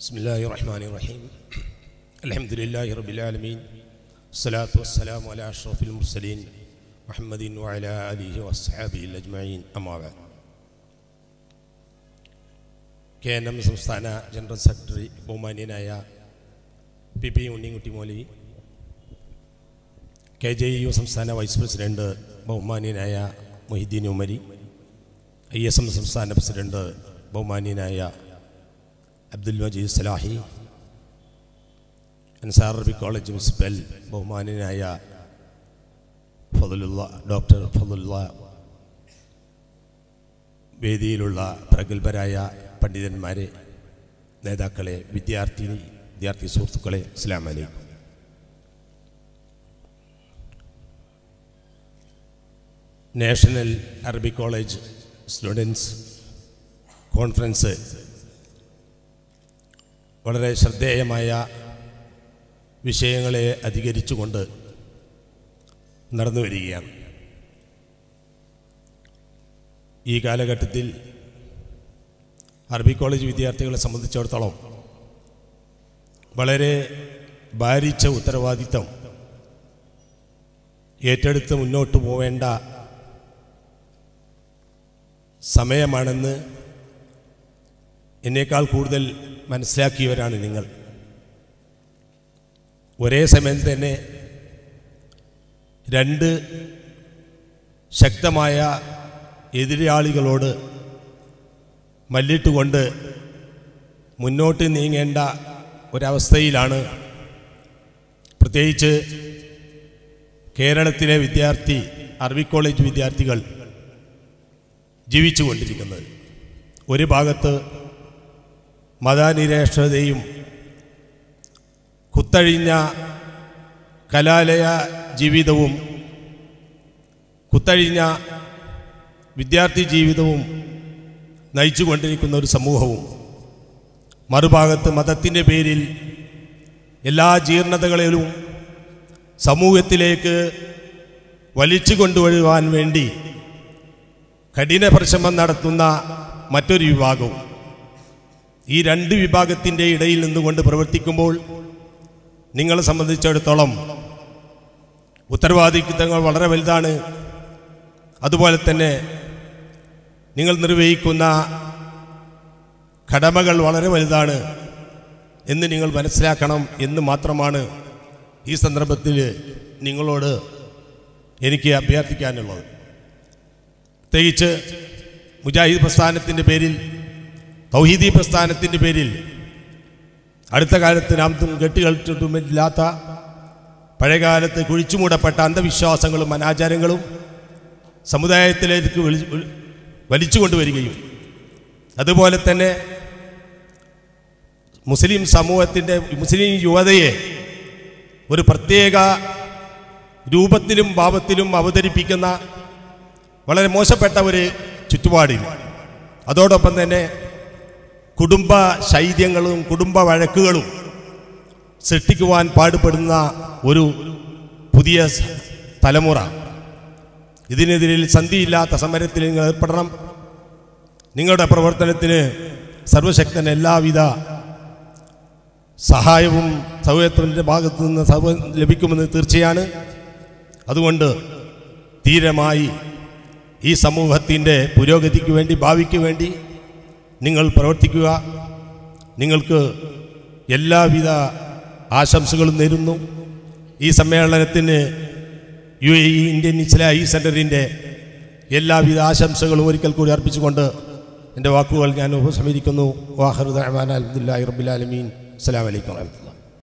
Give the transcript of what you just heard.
بسم الله الرحمن الرحيم الحمد لله رب العالمين الصلاة والسلام على أشرف المرسلين محمد وعلى آله وأصحابه الأجمعين أما بعد K N M സംസ്ഥാന general secretary ബഹുമാന്യനായ P P Unnikutty Moulavi K J U സംസ്ഥാന vice president ബഹുമാന്യനായ Mohiddeen Umari I S M സംസ്ഥാന president ബഹുമാന്യനായ അബ്ദുൽ മജീദ് സലാഹി അൻസാർ അറബി കോളേജ് പ്രിൻസിപ്പൽ ബഹുമാനായ ഫതുലുള്ള ഡോക്ടർ ഫതുല്ല വേദിയിലുള്ള പ്രഗത്ഭരായ പണ്ഡിതന്മാരെ നേതാക്കളെ വിദ്യാർത്ഥി വിദ്യാർത്ഥി സുഹൃത്തുക്കളെ അസ്ലാം അലൈക്കും. നാഷണൽ അറബി കോളേജ് സ്റ്റുഡൻസ് കോൺഫറൻസ് വളരെ ശ്രദ്ധേയമായ വിഷയങ്ങളെ അധികരിച്ചുകൊണ്ട് നടന്നു വരികയാണ്. ഈ കാലഘട്ടത്തിൽ അറബി കോളേജ് വിദ്യാർത്ഥികളെ സംബന്ധിച്ചിടത്തോളം വളരെ ഭാരിച്ച ഉത്തരവാദിത്തം ഏറ്റെടുത്ത് മുന്നോട്ട് പോവേണ്ട സമയമാണെന്ന് എന്നേക്കാൾ കൂടുതൽ മനസ്സിലാക്കിയവരാണ് നിങ്ങൾ. ഒരേ സമയം തന്നെ രണ്ട് ശക്തമായ എതിരാളികളോട് മല്ലിട്ടുകൊണ്ട് മുന്നോട്ട് നീങ്ങേണ്ട ഒരവസ്ഥയിലാണ് പ്രത്യേകിച്ച് കേരളത്തിലെ വിദ്യാർത്ഥി അറബി കോളേജ് വിദ്യാർത്ഥികൾ ജീവിച്ചുകൊണ്ടിരിക്കുന്നത്. ഒരു ഭാഗത്ത് മതനിരക്ഷതയും കുത്തഴിഞ്ഞ കലാലയ ജീവിതവും കുത്തഴിഞ്ഞ വിദ്യാർത്ഥി ജീവിതവും നയിച്ചുകൊണ്ടിരിക്കുന്ന ഒരു സമൂഹവും. മറുഭാഗത്ത് മതത്തിന്റെ പേരിൽ എല്ലാ ജീർണതകളിലും സമൂഹത്തിലേക്ക് വലിച്ചു കൊണ്ടുവരുവാൻ വേണ്ടി കഠിന പരിശ്രമം നടത്തുന്ന മറ്റൊരു വിഭാഗവും. ഈ രണ്ട് വിഭാഗത്തിന്റെ ഇടയിൽ നിന്നുകൊണ്ട് പ്രവർത്തിക്കുമ്പോൾ നിങ്ങളെ സംബന്ധിച്ചിടത്തോളം ഉത്തരവാദിത്വങ്ങൾ വളരെ വലുതാണ്. അതുപോലെ തന്നെ നിങ്ങൾ നിർവഹിക്കുന്ന കടമകൾ വളരെ വലുതാണ് എന്ന് നിങ്ങൾ മനസ്സിലാക്കണം എന്ന് മാത്രമാണ് ഈ സന്ദർഭത്തിൽ നിങ്ങളോട് എനിക്ക് അഭ്യർത്ഥിക്കാനുള്ളത്. പ്രത്യേകിച്ച് മുജാഹിദ് പ്രസ്ഥാനത്തിന്റെ പേരിൽ തൗഹീദി പ്രസ്ഥാനത്തിന്റെ പേരിൽ അടുത്ത കാലത്ത് നാം കെട്ടുകളിച്ചിട്ടുമില്ലാത്ത പഴയകാലത്ത് കുഴിച്ചുമൂടപ്പെട്ട അന്ധവിശ്വാസങ്ങളും അനാചാരങ്ങളും സമുദായത്തിലേക്ക് വലിച്ചു കൊണ്ടുവരികയും അതുപോലെ തന്നെ മുസ്ലിം സമൂഹത്തിന്റെ മുസ്ലിം യുവതയെ ഒരു പ്രത്യേക രൂപത്തിലും ഭാവത്തിലും അവതരിപ്പിക്കുന്ന വളരെ മോശപ്പെട്ട ഒരു ചുറ്റുപാടിൽ. അതോടൊപ്പം തന്നെ കുടുംബ ശൈത്യങ്ങളും കുടുംബ വഴക്കുകളും സൃഷ്ടിക്കുവാൻ പാടുപെടുന്ന ഒരു പുതിയ തലമുറ. ഇതിനെതിരിൽ സന്ധിയില്ലാത്ത സമരത്തിൽ നിങ്ങൾ ഏർപ്പെടണം. നിങ്ങളുടെ പ്രവർത്തനത്തിന് സർവശക്തൻ എല്ലാവിധ സഹായവും സൗഹൃദത്തിന്റെ ഭാഗത്തു നിന്ന് സൗ ലഭിക്കുമെന്ന് തീർച്ചയാണ്. അതുകൊണ്ട് തീരമായി ഈ സമൂഹത്തിന്റെ പുരോഗതിക്ക് വേണ്ടി ഭാവിക്ക് വേണ്ടി നിങ്ങൾ പ്രവർത്തിക്കുക. നിങ്ങൾക്ക് എല്ലാവിധ ആശംസകളും നേരുന്നു. ഈ സമ്മേളനത്തിന് U A E Indian Islahi സെന്ററിന്റെ എല്ലാവിധ ആശംസകളും ഒരിക്കൽ കൂടി അർപ്പിച്ചുകൊണ്ട് എന്റെ വാക്കുകൾ ഞാൻ ഉപസംഹരിക്കുന്നു. റഹ്മാൻ അലഹമുല്ലാ റബ്ബുലാലമീൻ അസ്സാം വലൈക്കും വാഹമത്തുള്ള